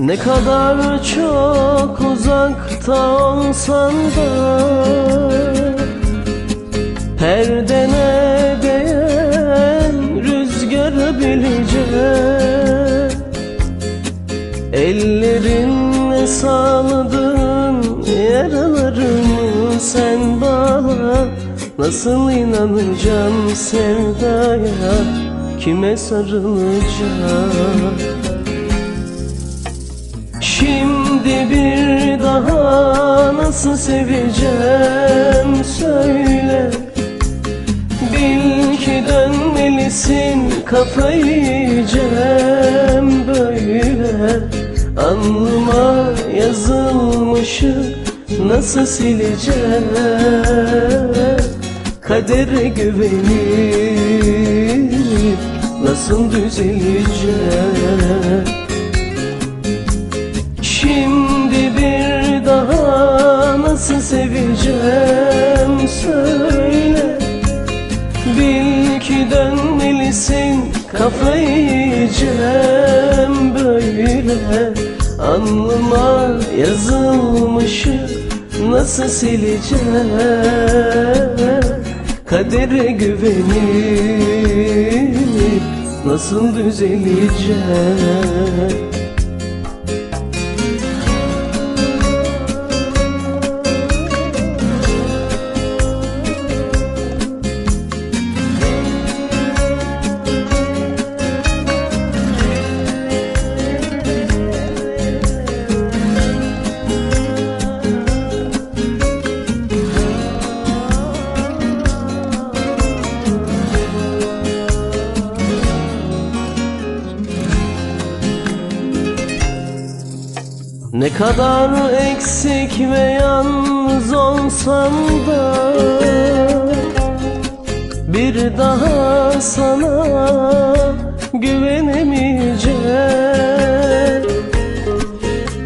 Ne kadar çok uzakta olsan da Perdene değen rüzgarı bilecek. Ellerinle sağladığın yaralarımı sen bağla. Nasıl inanacağım sevdaya? Kime sarılacağım Şimdi bir daha nasıl seveceğim söyle. Bil ki dönmelisin kafayı yiyeceğim böyle. Alnıma yazılmışı nasıl sileceğim? Kadere güvenip nasıl düzeleceğim Şimdi bir daha nasıl seveceğim söyle. Bil ki dönmelisin kafayı yiyeceğim böyle. Alnıma yazılmışı nasıl sileceğim? Kadere güvenip nasıl düzeleceğim Ne kadar eksik ve yalnız olsam da Bir daha sana güvenemeyeceğim.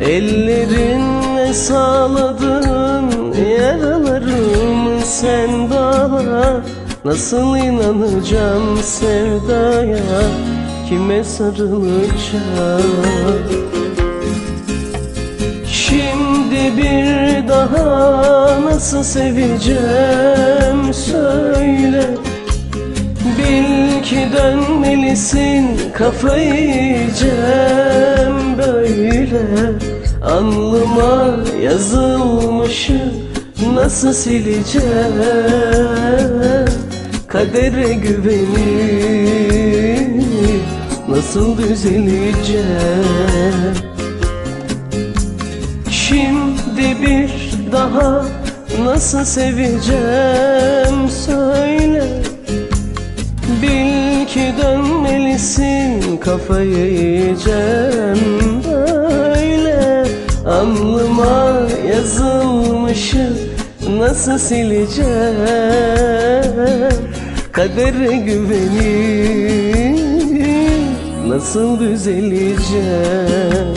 Ellerinle sağladığın yaralarımı sen bağla Nasıl inanacağım sevdaya? Kime sarılacağım Şimdi bir daha nasıl seveceğim söyle. Bil ki dönmelisin kafayı yiyeceğim böyle. Alnıma yazılmışı nasıl sileceğim? Kadere güvenip nasıl düzeleceğim Şimdi bir daha nasıl seveceğim söyle. Bil ki dönmelisin kafayı yiyeceğim böyle. Alnıma yazılmışı nasıl sileceğim? Kadere güvenip nasıl düzeleceğim